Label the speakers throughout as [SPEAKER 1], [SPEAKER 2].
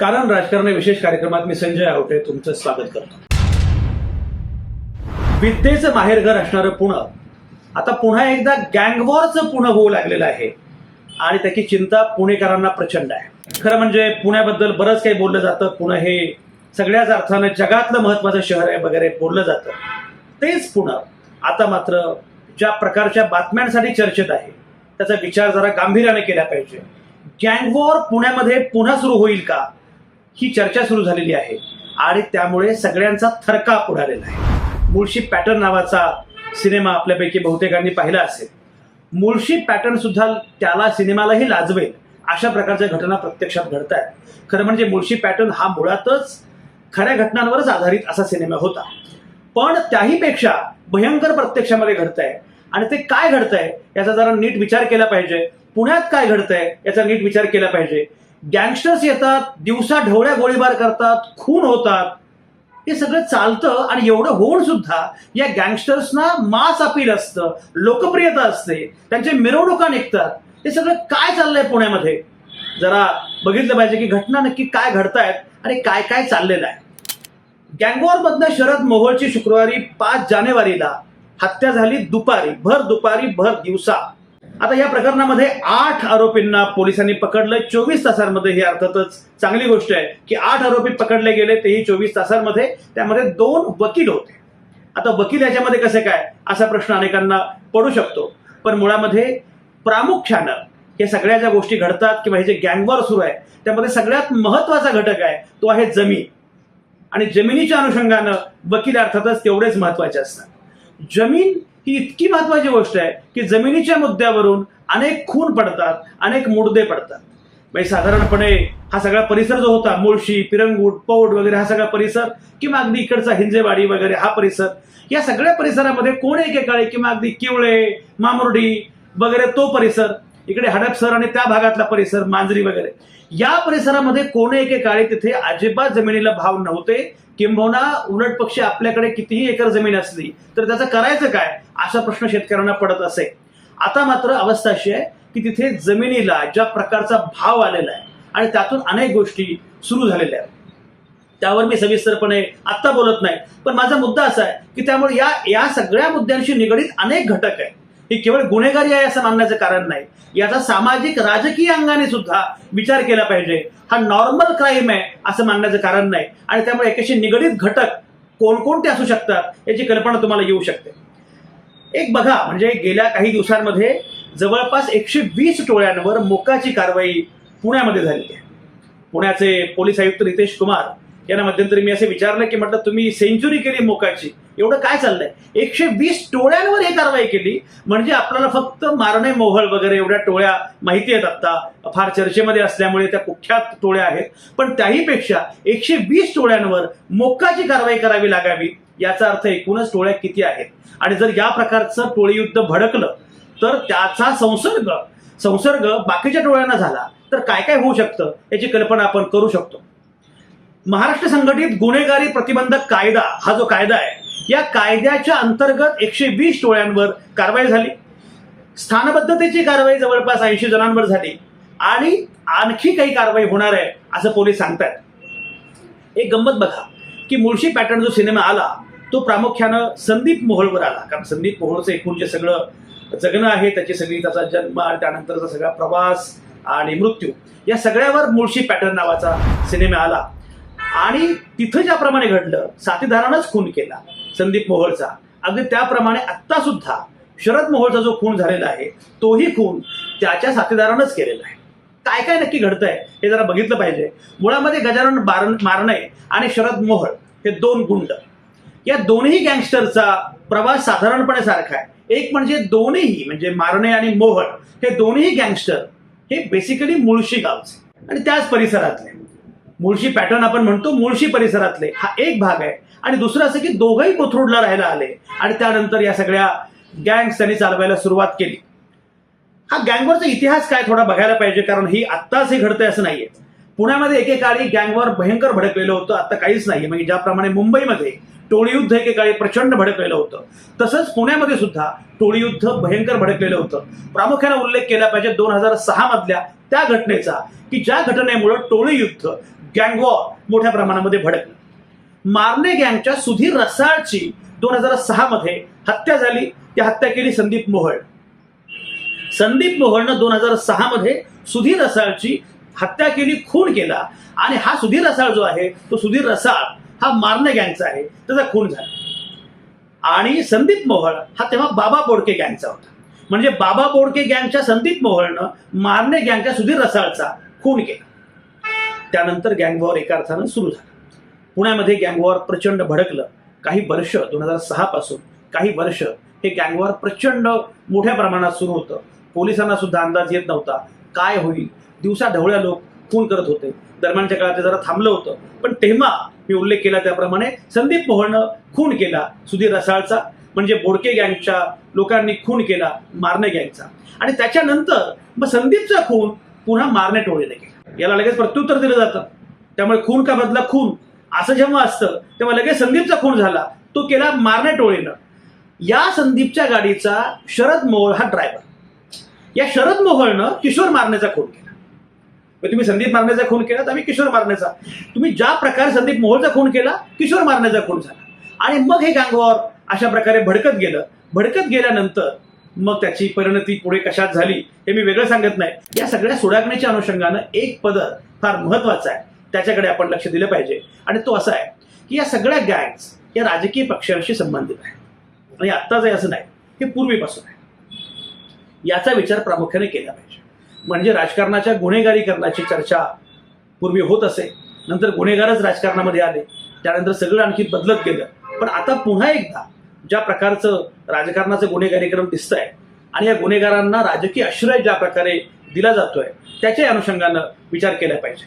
[SPEAKER 1] कारण राजकारण विशेष कार्यक्रमात मी संजय आवटे तुमचं स्वागत करतो. विद्येचं माहेरघर असणारं पुणे आता पुन्हा एकदा गँगवॉरचं पुणं होऊ लागलेलं आहे. आणि त्याची चिंता पुणेकरांना प्रचंड आहे. खरं म्हणजे पुण्याबद्दल बरंच काही बोललं जातं. पुणे हे सगळ्याच अर्थानं जगातलं महत्वाचं शहर आहे वगैरे बोललं जातं. तेच पुणे आता मात्र ज्या प्रकारच्या बातम्यांसाठी चर्चेत आहे त्याचा विचार जरा गांभीर्याने केला पाहिजे. गँगवॉर पुण्यामध्ये पुन्हा सुरू होईल का? ही चर्चा सुरू झालेली आहे आणि त्यामुळे सगळ्यांचा थरकाप उडालेला आहे. मुळशी पॅटर्न नावाचा सिनेमा आपल्यापैकी बहुतेकांनी पाहिला असेल. मुळशी पॅटर्न सुद्धा त्याला सिनेमालाही लाजवेल अशा प्रकारच्या घटना प्रत्यक्षात घडत आहेत खरं म्हणजे मुळशी पॅटर्न हा मुळातच खऱ्या घटनांवरच आधारित असा सिनेमा होता. पण त्याहीपेक्षा भयंकर प्रत्यक्षामध्ये घडत आहे आणि ते काय घडतंय याचा जरा नीट विचार केला पाहिजे. पुण्यात काय घडतंय याचा नीट विचार केला पाहिजे. गँगस्टर्स येतात दिवसा ढवळ्या गोळीबार करतात खून होतात. हे सगळं चालतं आणि एवढं होऊन सुद्धा या गँगस्टर्सना मास अपील असतं लोकप्रियता असते. त्यांच्या मिरवणुका निघतात. हे सगळं काय चाललंय पुण्यामध्ये? जरा बघितलं पाहिजे की घटना नक्की काय घडतायत आणि काय काय चाललेलं आहे. गँगवॉर मधनं शरद मोहोळची शुक्रवारी पाच जानेवारीला हत्या झाली दुपारी भर दुपारी भर दिवसा. आता या प्रकरणामध्ये आठ आरोपींना पोलिसांनी पकडलं चोवीस तासांमध्ये ही अर्थातच चांगली गोष्ट आहे की आठ आरोपी पकडले गेले तेही चोवीस तासांमध्ये. त्यामध्ये दोन वकील होते. आता वकील याच्यामध्ये कसे काय? असा प्रश्न अनेकांना पडू शकतो. पण मुळामध्ये प्रामुख्यानं या सगळ्या ज्या गोष्टी घडतात किंवा हे जे गँगवॉर सुरू आहे त्यामध्ये सगळ्यात महत्त्वाचा घटक आहे तो आहे जमीन. आणि जमिनीच्या अनुषंगानं वकील अर्थातच तेवढेच महत्त्वाचे असतात. जमीन ही इतकी महत्वाची गोष्ट आहे की जमिनीच्या मुद्द्यावरून अनेक खून पडतात अनेक मुडदे पडतात. म्हणजे साधारणपणे हा सगळा परिसर जो होता मुळशी पिरंगूट पौड वगैरे हा सगळा परिसर किंवा अगदी इकडचा हिंजेवाडी वगैरे हा परिसर या सगळ्या परिसरामध्ये कोण एकेकाळी किंवा अगदी किवळे मामुर्डी वगैरे तो परिसर इकडे हडपसर आणि त्या भागातला परिसर मांजरी वगैरे या परिसरामध्ये कोण एकेकाळी तिथे अजिबात जमिनीला भाव नव्हते किंबहुना उलट पक्षी आपल्याकडे कितीही एकर जमीन असली तर त्याचं करायचं काय असा प्रश्न शेतकऱ्यांना पडत असे. आता मात्र अवस्था अशी आहे की तिथे जमिनीला ज्या प्रकारचा भाव आलेला आहे आणि त्यातून अनेक गोष्टी सुरू झालेल्या आहेत. त्यावर मी सविस्तरपणे आत्ता बोलत नाही पण माझा मुद्दा असा आहे की त्यामुळे या या सगळ्या मुद्द्यांशी निगडीत अनेक घटक आहेत. ही केवळ गुन्हेगारी आहे असं मानण्याचं कारण नाही. याचा सामाजिक राजकीय अंगाने सुद्धा विचार केला पाहिजे. हा नॉर्मल क्राईम आहे असं मानण्याचं कारण नाही. आणि त्यामुळे याच्याशी निगडीत घटक कोणकोणते असू शकतात याची कल्पना तुम्हाला येऊ शकते. एक बघा म्हणजे गेल्या काही दिवसांमध्ये जवळपास एकशे वीस टोळ्यांवर मोकाची कारवाई पुण्यामध्ये झाली आहे. पुण्याचे पोलीस आयुक्त नितेश कुमार यांना मध्यंतरी मी असे विचारलं की म्हटलं तुम्ही सेंचुरी केली मोकाची. एवढं काय चाललंय? एकशे वीस टोळ्यांवर ही कारवाई केली. म्हणजे आपल्याला फक्त मारणे मोहळ वगैरे एवढ्या टोळ्या माहिती आहेत आता. फार चर्चेमध्ये असल्यामुळे त्या कुख्यात टोळ्या आहेत. पण त्याहीपेक्षा एकशे वीस टोळ्यांवर मोक्काची कारवाई करावी लागावी याचा अर्थ एकूणच टोळ्या किती आहेत? आणि जर या प्रकारचं टोळीयुद्ध भडकलं तर त्याचा संसर्ग संसर्ग बाकीच्या टोळ्यांना झाला. तर काय काय होऊ शकतं? याची कल्पना आपण करू शकतो. महाराष्ट्र संघटित गुन्हेगारी प्रतिबंधक कायदा हा जो कायदा आहे या कायद्याच्या अंतर्गत एकशे वीस टोळ्यांवर कारवाई झाली. स्थानबद्धतेची कारवाई जवळपास ऐंशी जणांवर झाली आणि आणखी काही कारवाई होणार आहे असं पोलीस सांगतात एक गंमत बघा की मुळशी पॅटर्न जो सिनेमा आला तो प्रामुख्यानं संदीप मोहोळवर आला. कारण संदीप मोहोळचं एकूण जे सगळं जगणं आहे त्याची सगळी त्याचा जन्म आणि त्यानंतरचा सगळा प्रवास आणि मृत्यू या सगळ्यावर मुळशी पॅटर्न नावाचा सिनेमा आला. आणि तिथं ज्याप्रमाणे घडलं साथीदारानंच खून केला संदीप मोहोळचा अगदी त्याप्रमाणे आत्ता सुद्धा शरद मोहोळचा जो खून झालेला आहे तोही खून त्याच्या साथीदारानंच केलेला आहे. काय काय नक्की घडतंय हे जरा बघितलं पाहिजे. मुळामध्ये गजानन बार मारणे आणि शरद मोहळ हे दोन गुंड. या दोन्ही गँगस्टरचा प्रवास साधारणपणे सारखा आहे. एक म्हणजे दोन्हीही म्हणजे मारणे आणि मोहळ हे दोन्ही गँगस्टर हे बेसिकली मुळशी गावचे. आणि त्याच परिसरातले. मुळशी पॅटर्न आपण म्हणतो मुळशी परिसरातले. हा एक भाग आहे. आणि दुसरं असं की दोघंही कोथरूडला राहायला आले. आणि त्यानंतर या सगळ्या गँग्स त्यांनी चालवायला सुरुवात केली. हा गँगवरचा इतिहास काय थोडा बघायला पाहिजे कारण ही आत्ताच हे घडतंय असं नाहीये. पुण्यामध्ये एकेकाळी गँगवर भयंकर भडकलेलं होतं आता काहीच नाही म्हणजे ज्याप्रमाणे मुंबईमध्ये टोळीयुद्ध एकेकाळी प्रचंड भडकलेलं होतं तसंच पुण्यामध्ये सुद्धा टोळीयुद्ध भयंकर भडकलेलं होतं. प्रामुख्याने उल्लेख केला पाहिजे दोन हजार सहा मधल्या त्या घटनेचा की ज्या घटनेमुळं टोळी युद्ध गँगवॉर मोठ्या प्रमाणामध्ये भडकलं. मारणे गँगच्या सुधीर रसाळची दोन हजार सहा मध्ये हत्या झाली. ती हत्या केली संदीप मोहळ. संदीप मोहळनं दोन हजार सहा मध्ये सुधीर रसाळची हत्या केली खून केला. आणि हा सुधीर रसाळ जो आहे तो सुधीर रसाळ हा मारणे गँगचा आहे त्याचा खून झाला. आणि संदीप मोहळ हा तेव्हा बाबा बोडके गँगचा होता. म्हणजे बाबा बोडके गँगच्या संदीप मोहळनं मारणे गँगच्या सुधीर रसाळचा खून केला. त्यानंतर गँगवॉर एका अर्थानं सुरू झाला. पुण्यामध्ये गँगवॉर प्रचंड भडकलं. काही वर्ष दोन हजार सहा पासून काही वर्ष हे गँगवॉर प्रचंड मोठ्या प्रमाणात सुरू होतं. पोलिसांना सुद्धा अंदाज येत नव्हता. काय होईल? दिवसा ढवळ्या लोक खून करत होते. दरम्यानच्या काळात ते जरा थांबलं होतं. पण तेव्हा मी उल्लेख केला त्याप्रमाणे संदीप मोहळनं खून केला सुधीर रसाळचा. म्हणजे बोडके गँगच्या लोकांनी खून केला मारणे गँगचा आणि त्याच्यानंतर मग संदीपचा खून पुन्हा मारणे टोळीने केला. याला लगेच प्रत्युत्तर दिलं जातं. त्यामुळे खून का बदला खून? असं जेव्हा असतं तेव्हा लगेच संदीपचा खून झाला. तो केला मारणे टोळीनं. या संदीपच्या गाडीचा शरद मोहोळ हा ड्रायव्हर या शरद मोहोळनं किशोर मारण्याचा खून केला. तुम्ही संदीप मारण्याचा खून केला तर आम्ही किशोर मारण्याचा. तुम्ही ज्या प्रकारे संदीप मोहोळचा खून केला किशोर मारण्याचा खून झाला. आणि मग हे गँगवॉर अशा प्रकारे भडकत गेलं. भडकत गेल्यानंतर मग त्याची परिणती पुढे कशात झाली हे मी वेगळं सांगत नाही. या सगळ्या सुडागण्याच्या अनुषंगानं एक पदर फार महत्त्वाचा आहे. त्याच्याकडे आपण लक्ष दिलं पाहिजे. आणि तो असा आहे की या सगळ्या गँग्स या राजकीय पक्षांशी संबंधित आहे आणि आत्ताच आहे असं नाही हे पूर्वीपासून आहे. याचा विचार प्रामुख्याने केला पाहिजे. म्हणजे राजकारणाच्या गुन्हेगारीकरणाची चर्चा पूर्वी होत असे नंतर गुन्हेगारच राजकारणामध्ये आले त्यानंतर सगळं आणखी बदलत गेलं. पण आता पुन्हा एकदा ज्या प्रकारचं राजकारणाचं गुन्हेगारीकरण दिसतंय आणि या गुन्हेगारांना राजकीय आश्रय ज्या प्रकारे दिला जातोय त्याच्या अनुषंगानं विचार केला पाहिजे.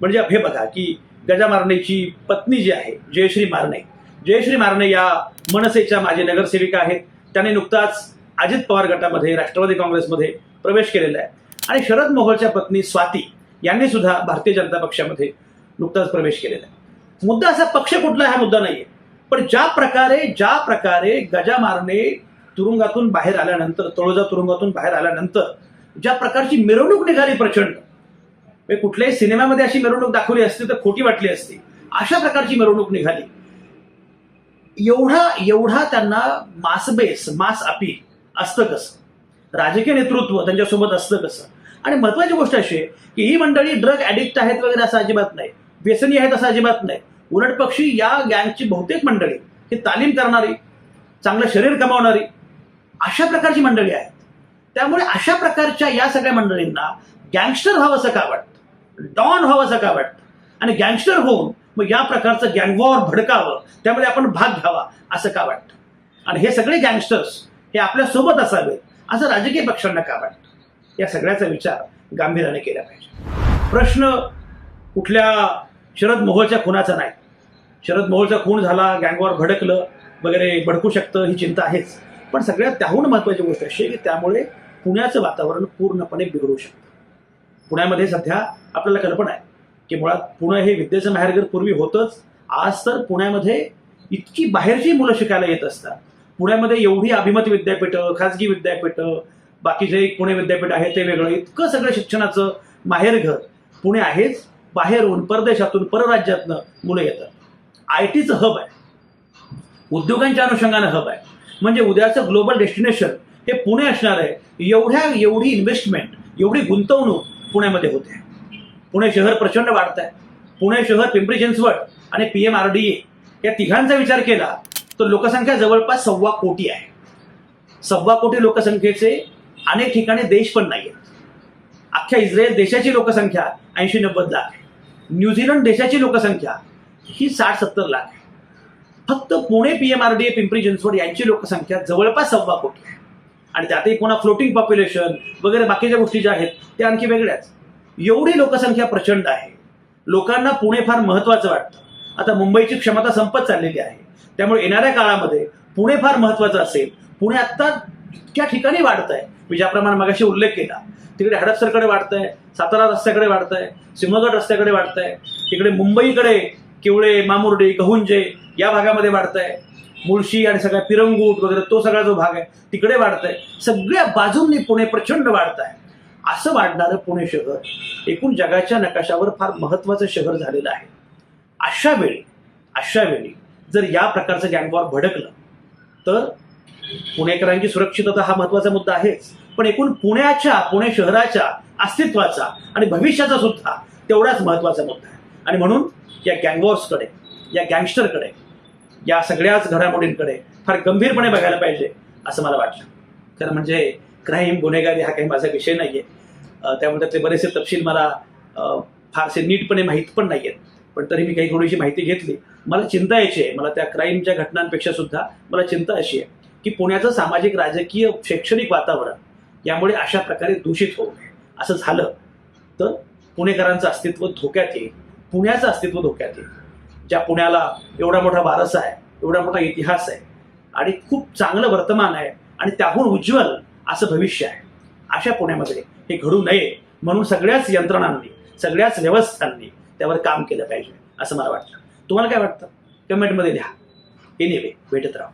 [SPEAKER 1] म्हणजे हे बघा की गजा मारणेची पत्नी जी आहे जयश्री मारणे. जयश्री मारणे या मनसेच्या माजी नगरसेविका आहेत. त्याने नुकताच अजित पवार गटामध्ये राष्ट्रवादी काँग्रेसमध्ये प्रवेश केलेला आहे. आणि शरद मोहोळच्या पत्नी स्वाती यांनी सुद्धा भारतीय जनता पक्षामध्ये नुकताच प्रवेश केलेला आहे. मुद्दा असा पक्ष कुठला हा मुद्दा नाहीये. पण ज्या प्रकारे ज्या प्रकारे गजा मारणे तुरुंगातून बाहेर आल्यानंतर तळोजा तुरुंगातून बाहेर आल्यानंतर ज्या प्रकारची मिरवणूक निघाली प्रचंड. म्हणजे कुठल्याही सिनेमामध्ये अशी मिरवणूक दाखवली असती तर खोटी वाटली असती. अशा प्रकारची मिरवणूक निघाली. एवढा एवढा त्यांना मासबेस मास अपील असतं कसं? राजकीय नेतृत्व त्यांच्यासोबत असतं कसं? आणि महत्वाची गोष्ट अशी आहे की ही मंडळी ड्रग ॲडिक्ट आहेत वगैरे असं अजिबात नाही. व्यसनी आहेत असं अजिबात नाही. उलट पक्षी या गँगची बहुतेक मंडळी ही तालीम करणारी चांगलं शरीर कमावणारी अशा प्रकारची मंडळी आहेत. त्यामुळे अशा प्रकारच्या या सगळ्या मंडळींना गँगस्टर व्हावंसं का वाटतं? डॉन व्हावंसं का वाटतं? आणि गँगस्टर होऊन मग या प्रकारचं गँगवॉर भडकावं त्यामध्ये आपण भाग घ्यावा असं का वाटतं? आणि हे सगळे गँगस्टर्स हे आपल्यासोबत असं राजकीय पक्षांना का वाटतं? या सगळ्याचा विचार गांभीर्याने केला पाहिजे. प्रश्न कुठल्या शरद मोहोळच्या खुनाचा नाही. शरद मोहोळचा खून झाला गँगवॉर भडकलं वगैरे भडकू शकतं ही चिंता आहेच. पण सगळ्यात त्याहून महत्वाची गोष्ट अशी आहे की त्यामुळे पुण्याचं वातावरण पूर्णपणे बिघडू शकतं. पुण्यामध्ये सध्या आपल्याला कल्पना आहे की मुळात पुणे हे विद्येचं माहेरघर पूर्वी होतंच. आज तर पुण्यामध्ये इतकी बाहेरची मुलं शिकायला येत असतात. पुण्यामध्ये एवढी अभिमत विद्यापीठं खाजगी विद्यापीठं बाकीचे जे पुणे विद्यापीठ आहे ते वेगळं. इतकं सगळं शिक्षणाचं माहेरघर पुणे आहेच. बाहेरून परदेशातून परराज्यातनं मुलं येतात. आय टीचं हब आहे. उद्योगांच्या अनुषंगानं हब आहे. म्हणजे उद्याचं ग्लोबल डेस्टिनेशन हे पुणे असणार आहे. एवढ्या एवढी इन्व्हेस्टमेंट एवढी गुंतवणूक पुण्यामध्ये होते. पुणे शहर प्रचंड वाढत आहे पुणे शहर पिंपरी चिंचवड आणि P M R D A या तिघांचा विचार केला तर लोकसंख्या जवळपास सव्वा कोटी आहे. सव्वा कोटी लोकसंख्येचे अनेक ठिकाणी देश पण नाही आहेत अख्ख्या इस्रायल देशाची लोकसंख्या ऐंशी नव्वद लाख आहे. न्यूझीलंड देशाची लोकसंख्या ही साठ सत्तर लाख आहे. फक्त Pune P M R D A Pimpri Chinchwad यांची लोकसंख्या जवळपास सव्वा कोटी आहे. आणि त्यातही पुन्हा फ्लोटिंग पॉप्युलेशन वगैरे बाकीच्या गोष्टी ज्या आहेत त्या आणखी वेगळ्याच. एवढी लोकसंख्या प्रचंड आहे. लोकांना पुणे फार महत्वाचं वाटतं. आता मुंबईची क्षमता संपत चाललेली आहे. त्यामुळे येणाऱ्या काळामध्ये पुणे फार महत्वाचं असेल. पुणे आत्ता इतक्या ठिकाणी वाढत आहे मी ज्याप्रमाणे मगाशी उल्लेख केला तिकडे हडपसरकडे वाढत आहे सातारा रस्त्याकडे वाढत आहे सिंहगड रस्त्याकडे वाढत आहे तिकडे मुंबईकडे किवळे मामुर्डे गहुंजे या भागामध्ये वाढत आहे मुळशी आणि सगळ्या पिरंगूट वगैरे तो सगळा जो भाग आहे तिकडे वाढत आहे सगळ्या बाजूंनी पुणे प्रचंड वाढत आहे असं वाढणारं पुणे शहर एकूण जगाच्या नकाशावर फार महत्वाचं शहर झालेलं आहे. अशा वेळी अशा वेळी जर या प्रकारचं गँगवॉर भडकलं तर पुणेकरांची सुरक्षितता हा महत्त्वाचा मुद्दा आहेच. पण एकूण पुण्याच्या पुणे शहराच्या अस्तित्वाचा आणि भविष्याचा सुद्धा तेवढाच महत्त्वाचा मुद्दा आहे. आणि म्हणून या गँगवॉर्सकडे या गँगस्टरकडे या सगळ्याच घडामोडींकडे फार गंभीरपणे बघायला पाहिजे असं मला वाटतं. खरं म्हणजे क्राईम गुन्हेगारी हा काही माझा विषय नाही आहे त्यामुळे त्यातले बरेचसे तपशील मला फारसे नीटपणे माहीत पण नाही आहेत पण तरी मी काही थोडीशी माहिती घेतली. मला चिंता यायची आहे. मला त्या क्राईमच्या घटनांपेक्षा सुद्धा मला चिंता अशी आहे की पुण्याचं सामाजिक राजकीय शैक्षणिक वातावरण यामुळे अशा प्रकारे दूषित होऊ नये. असं झालं तर पुणेकरांचं अस्तित्व धोक्यात येईल. पुण्याचं अस्तित्व धोक्यात येईल. ज्या पुण्याला एवढा मोठा वारसा आहे एवढा मोठा इतिहास आहे आणि खूप चांगलं वर्तमान आहे आणि त्याहून उज्ज्वल असं भविष्य आहे. अशा पुण्यामध्ये हे घडू नये म्हणून सगळ्याच यंत्रणांनी सगळ्याच व्यवस्थांनी त्यावर काम केलं पाहिजे असं मला वाटतं. तुम्हाला काय वाटतं? कमेंटमध्ये लिहा. एनिवे भेटत राहा.